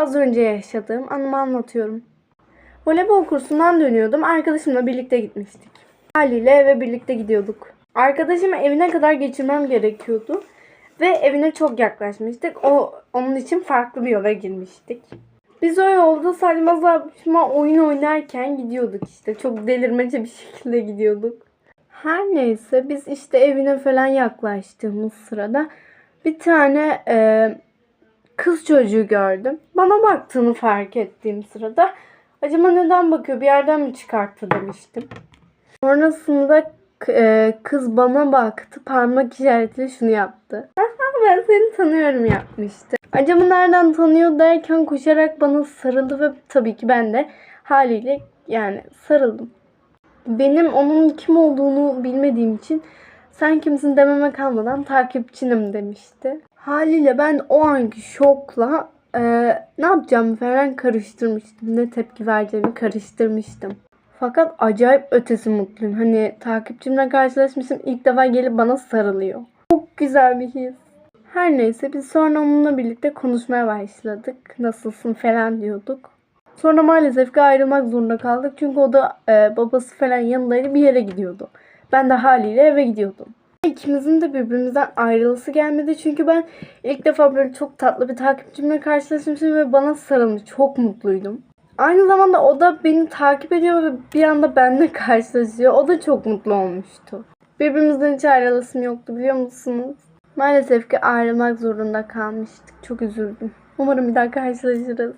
az önce yaşadığım anımı anlatıyorum. Voleybol kursundan dönüyordum. Arkadaşımla birlikte gitmiştik. Haliyle eve birlikte gidiyorduk. Arkadaşımı evine kadar geçirmem gerekiyordu. Ve evine çok yaklaşmıştık. O onun için farklı bir yola girmiştik. Biz o yolda saçma saçma oyun oynarken gidiyorduk işte. Çok delirmece bir şekilde gidiyorduk. Her neyse biz işte evine falan yaklaştığımız sırada bir tane e, kız çocuğu gördüm. Bana baktığını fark ettiğim sırada acaba neden bakıyor bir yerden mi çıkarttı demiştim. Sonrasında e, kız bana baktı parmak işaretiyle şunu yaptı. "Aha, ben seni tanıyorum yapmıştı. Acaba nereden tanıyor derken koşarak bana sarıldı ve tabii ki ben de haliyle yani sarıldım. Benim onun kim olduğunu bilmediğim için sen kimsin dememe kalmadan takipçinim demişti. Haliyle ben o anki şokla e, ne yapacağımı falan karıştırmıştım. Ne tepki vereceğimi karıştırmıştım. Fakat acayip ötesi mutluyum. Hani takipçimle karşılaşmışım ilk defa gelip bana sarılıyor. Çok güzel bir his. Her neyse biz sonra onunla birlikte konuşmaya başladık. Nasılsın falan diyorduk. Sonra maalesef ki ayrılmak zorunda kaldık. Çünkü o da e, babası falan yanındaydı bir yere gidiyordu. Ben de haliyle eve gidiyordum. İkimizin de birbirimizden ayrılısı gelmedi. Çünkü ben ilk defa böyle çok tatlı bir takipçimle karşılaşmışım ve bana sarılmış. Çok mutluydum. Aynı zamanda o da beni takip ediyor ve bir anda benimle karşılaşıyor. O da çok mutlu olmuştu. Birbirimizden hiç ayrılasım yoktu biliyor musunuz? Maalesef ki ayrılmak zorunda kalmıştık. Çok üzüldüm. Umarım bir daha karşılaşırız.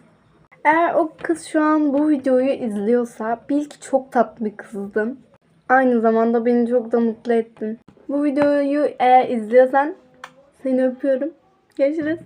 Eğer o kız şu an bu videoyu izliyorsa bil ki çok tatlı bir kızdın. Aynı zamanda beni çok da mutlu ettin. Bu videoyu eğer izliyorsan seni öpüyorum. Görüşürüz.